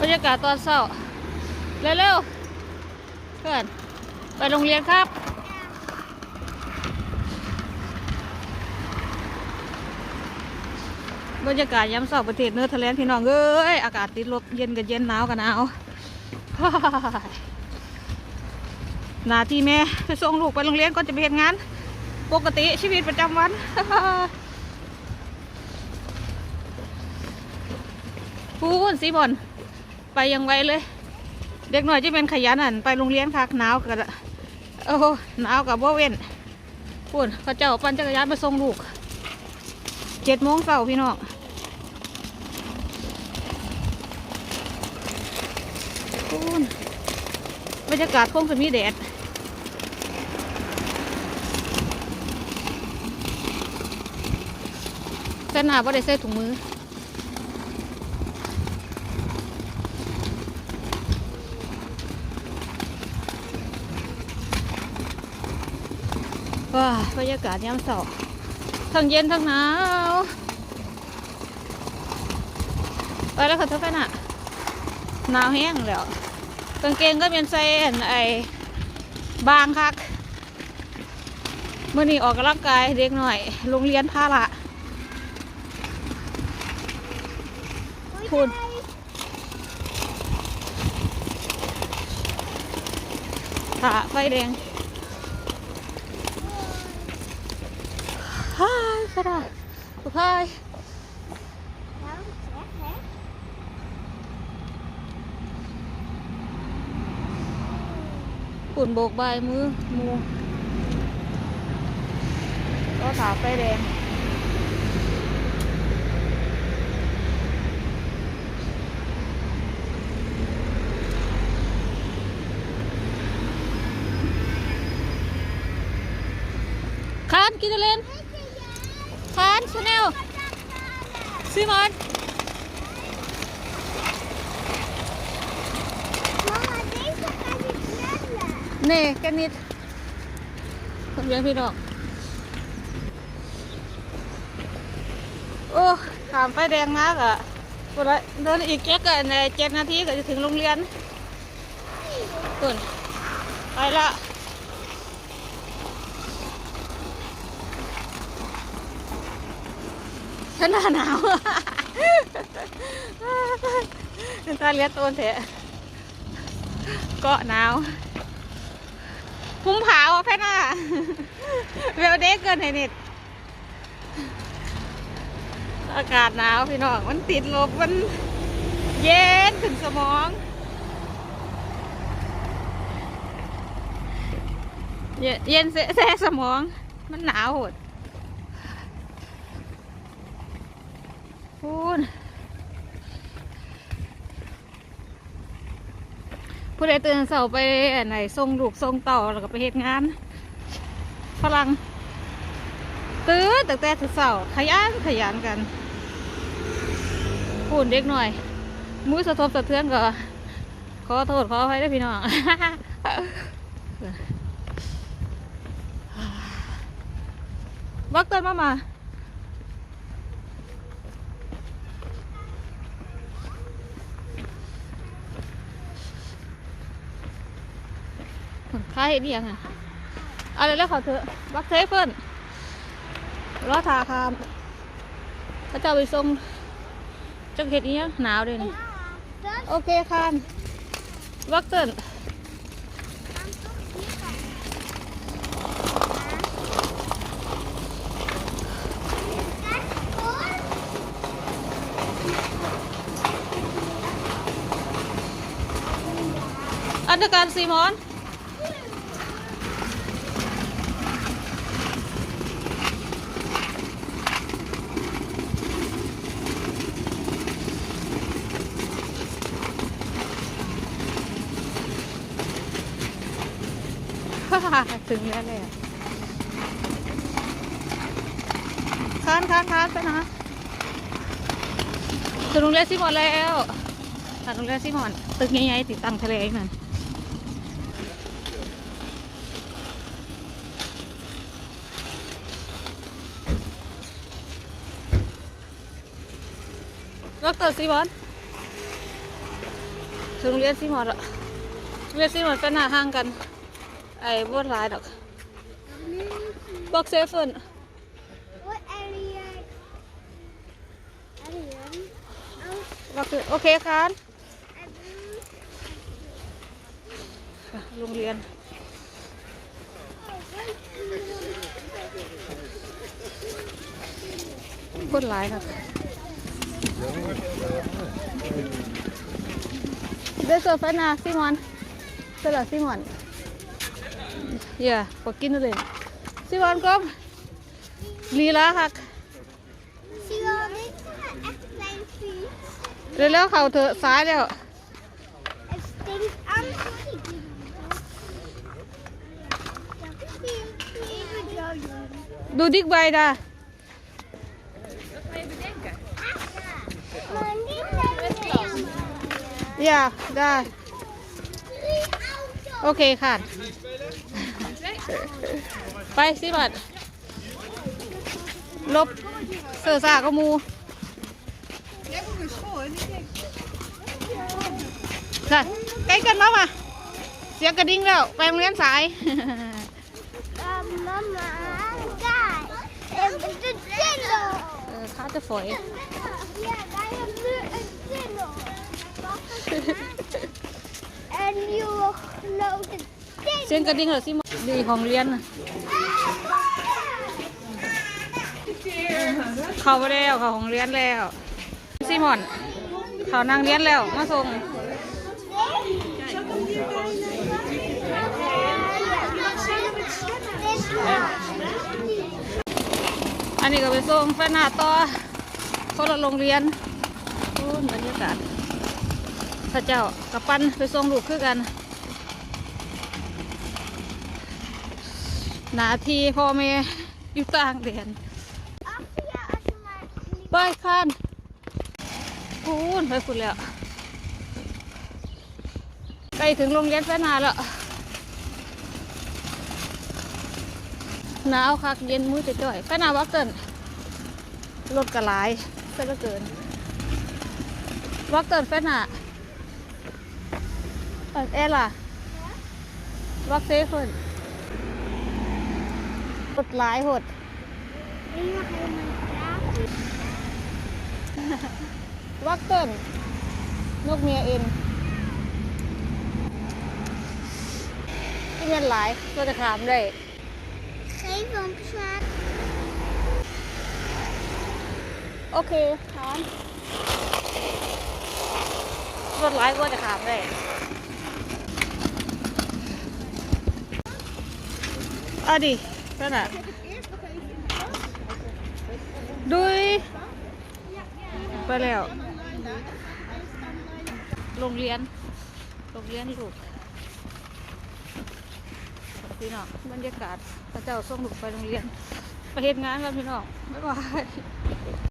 บรรยากาศตอนเช้าเร็วๆเพื่อนไปโรงเรียนครับ บรรยากาศยามเช้าประเทศเนื้อร์เลพี่น้องเอ้ย อากาศติดลบเย็นกับเย็นหนาวกับหนาวหนาที่แม่ไปส่งลูกไปโรงเรียนก่อนจะไปเห็นงาน ปกติชีวิตประจำวันพูนสีบอล ไปยังไวเลย เด็กหน่อยจะเป็นขยันอะไปโรงเรียนคักหนาวกับโอ้โหหนาวกับบ่เว้นพูนเขาเจ้าปั่นจักรยานไปส่งลูกเจ็ดโมงเช้าพี่น้องพูนบรรยากาศคงจะมีแดดแต่หนาบ่ได้ใส่ถุงมือ ว้าบรรยากาศยามเสาร์ทั้งเย็นทั้งหนาวไปแล้วค่ะทุกท่านอะหนาวแห้งแล้วกางเกงก็เป็นใส่อันไอบางคักเมื่อนี้ออกกำลังกายเด็กหน่อย โรงเรียนพาละพูดขาไฟแดง ฮายกระดาษพายปุ่นโบกบมือมูก็ถาไฟแดงคานกินอะไรเล่น คานชาแนลซีมอนเน่แกนิดคนเลี้ยงพี่น้องโอ้ขามไฟแดงมากอะคนละเดินอีกแค่กันในเจ็ดนาทีก็จะถึงโรงเรียนตุนไปละ ฉันหน้าหนาวตาเลียตัวเถอะเกาะหนาวพุ่มผาวแค่น่ะเวลเด็กเกินไห้นิดอากาศหนาวพี่น้องมันติดลบมันเย็นถึงสมองเย็นเย็นแซ่สมอง มันหนาวโหด พูนผู้ใดตื่นเสาไปไหนส่งลูกส่งเต่าแล้วก็ไปเฮ็ดงานฝรั่งตื่นตั้งแต่ถึงเสาขยันขยันกันพูนเด็กหน่อยมือสะทบสะเทือนก็ขอโทษขออภัยด้วยพี่น้องบักเตือนมามา ค่าเห็นยังไงอะไรแล้วเขาเถอะบักเทเพิ่นรอทาคามพระเจ้าไปส่งจังเห็ดนี้หนาวเลยนี่โอเคคานบักเติ้นอันเดอร์การซีมอน ถึงแล้วเลยคานคานคานไปนะถึงโรงเรียนซิมอนแล้วถึงโรงเรียนซิมอน ตึกใหญ่ๆติดตั้งทะเลอีกนั่นดรซิมอนถึงโรงเรียนซีมอดละโรงเรียนซีมอดก็หน้าห่างกัน ไอ้บนหลายดอกบอกเซฟเฟิน What area? Area? Oh, บอกคือโอเคครับ I ค่ะโรงเรียน คนหลายค่ะเดซอฟนาซิมอนเสร็จแล้วซิมอน เย่พอกินเลยซิมอนก็ลีลาค่ะ See all this? Explain please. เร็วๆเขาเถอะซ้ายแล้ว Explain. I'm sorry. ดูดิกใบดาอย่าได้ โอเคค่ะ ไปสิบัดลบเสือสากมูค่ะใกล้กันแล้วมาเสียงกระดิ่งแล้ว ไปโรงเรียนสายเออข้าจะฝอย And you know the เสียงกระดิ่งเหรอสิมดีของเรียนน่ะเข้าไปแล้วเข้าของเรียนแล้วซิมอนเขานั่งเรียนแล้วมาส่ง อันนี้ก็ไปส่งแฟนหน้าต่อคนละโรงเรียนโอ้บรรยากาศ พระเจ้ากับปั้นไปส่งลูกคือกันหนาทีพ่อแม่อยู่ต่างแดนไปคันพูนไปคุณแล้วใกล้ถึงโรงเรียนแฟนนาแล้วหนาวคักเย็นมือจะจ่อยแฟนนาวักเกินรถกระหลายเส้นละเกินวักเกินแฟนนา เอิ้นเอล่ะวักเซฟเพิ่นหดหลายหดวักเกินนกเมียเอ็นที่เงินหลายตัวจะถามได้ Geef hem track. โอเคถามรถหลายก็จะถามได้ เอาดินั่นน่ะดุยไปแล้ว โรงเรียน โรงเรียนลูกพี่น้องบรรยากาศพระเจ้าส่งลูกไปโรงเรียน ไปเฮ็ดงานกันพี่น้องบ๊ายบาย